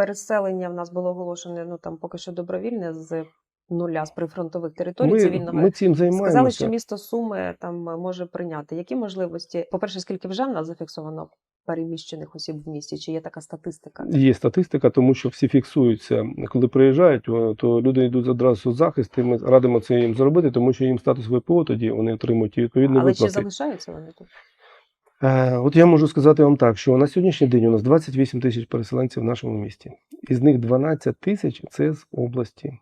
переселення в нас було оголошене, ну там поки що добровільне з нуля з прифронтових територій Ми, цивільного. ми цим Сказали, що місто Суми там може прийняти. Які можливості? По-перше, скільки вже в нас зафіксовано переміщених осіб в місті? Чи є така статистика? Є статистика, тому що всі фіксуються. Коли приїжджають, то люди йдуть одразу в захист, і ми радимо це їм зробити, тому що їм статус ВПО тоді вони отримують і відповідні Але чи залишаються вони тут? Е, От я можу сказати вам так, що на сьогоднішній день у нас 28 тисяч переселенців в нашому місті. Із них 12 тисяч це з області,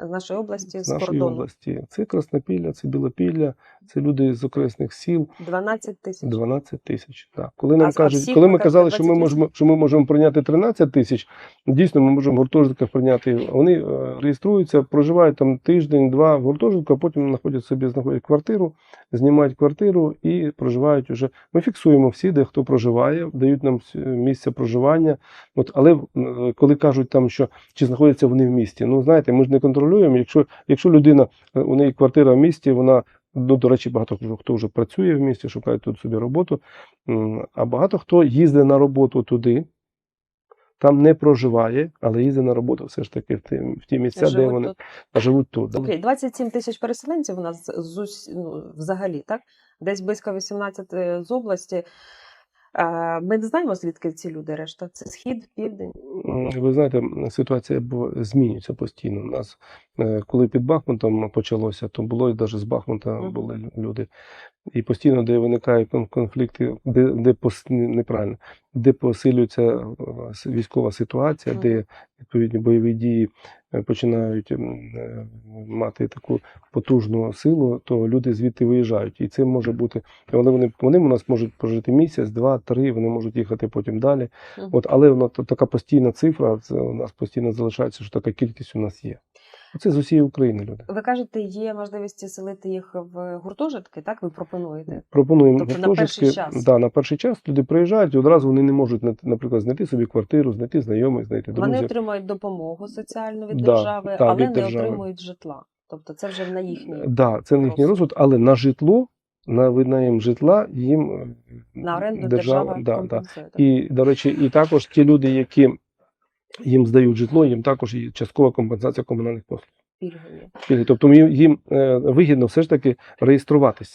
З нашої області, з з нашої кордону. області. Це Краснопілля, це Білопілля, це люди з окресних сіл. 12 тисяч. 12 тисяч. Так. Коли нам А кажуть, всіх коли ми казали, що ми можемо, що ми можемо прийняти 13 тисяч, дійсно ми можемо в гуртожитках прийняти. Вони е, реєструються, проживають там тиждень-два в гуртожитку, а потім знаходять собі знаходять квартиру, знімають квартиру і проживають уже. Ми фіксуємо всі, де хто проживає, дають нам місце проживання. От, але е, коли кажуть там, що чи знаходяться вони в місті, ну знаєте, ми ж не контролюємо. Якщо, якщо людина е, у неї квартира в місті, вона ну, до речі, багато хто- вже працює в місті, шукає тут собі роботу. А багато хто їздить на роботу туди, там не проживає, але їздить на роботу все ж таки в ті, в ті місця, де вони тут. живуть тут. Окей, 27 тисяч переселенців у нас з ус- ну, взагалі, так? Десь близько 18 з області. Е, Ми не знаємо, звідки ці люди решта. Це схід, південь. М, Ви знаєте, ситуація змінюється постійно. У нас, е, коли під Бахмутом почалося, то було і навіть з Бахмута були люди. І постійно, де виникають конфлікти, де, де пос, неправильно, де посилюється е, військова ситуація, Мгм. де відповідні бойові дії е, починають е, мати таку потужну силу, то люди звідти виїжджають. І це може бути. Вони, вони, вони у нас можуть прожити місяць, два, три, вони можуть їхати потім далі. Мгм. От, але воно та- така постійна цифра, це у нас постійно залишається, що така кількість у нас є. Це з усієї України люди. Ви кажете, є можливість селити їх в гуртожитки, так? Ви пропонуєте? Пропонуємо Тобто на перший час? Да, на перший час люди приїжджають, і одразу вони не можуть, на- наприклад, знайти собі квартиру, знайти знайомих, знайти Вони друзів. отримують допомогу соціальну від Да, держави, та, але від не держави. отримують житла. Тобто це вже на їхній Да, це на їхній Розсуд. але на житло, на винайм житла їм е, на оренду держава, держава, да, да. компенсує. І, до речі, і також ті люди, які їм здають житло, їм також і часткова компенсація комунальних послуг. Пільгові. Тобто їм, е, вигідно все ж таки реєструватися.